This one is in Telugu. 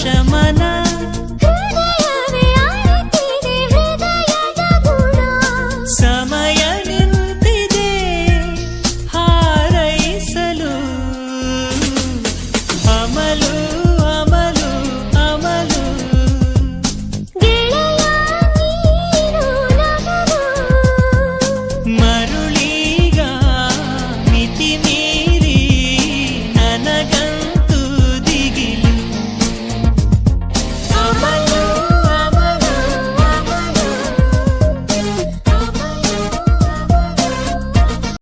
సంతోషమన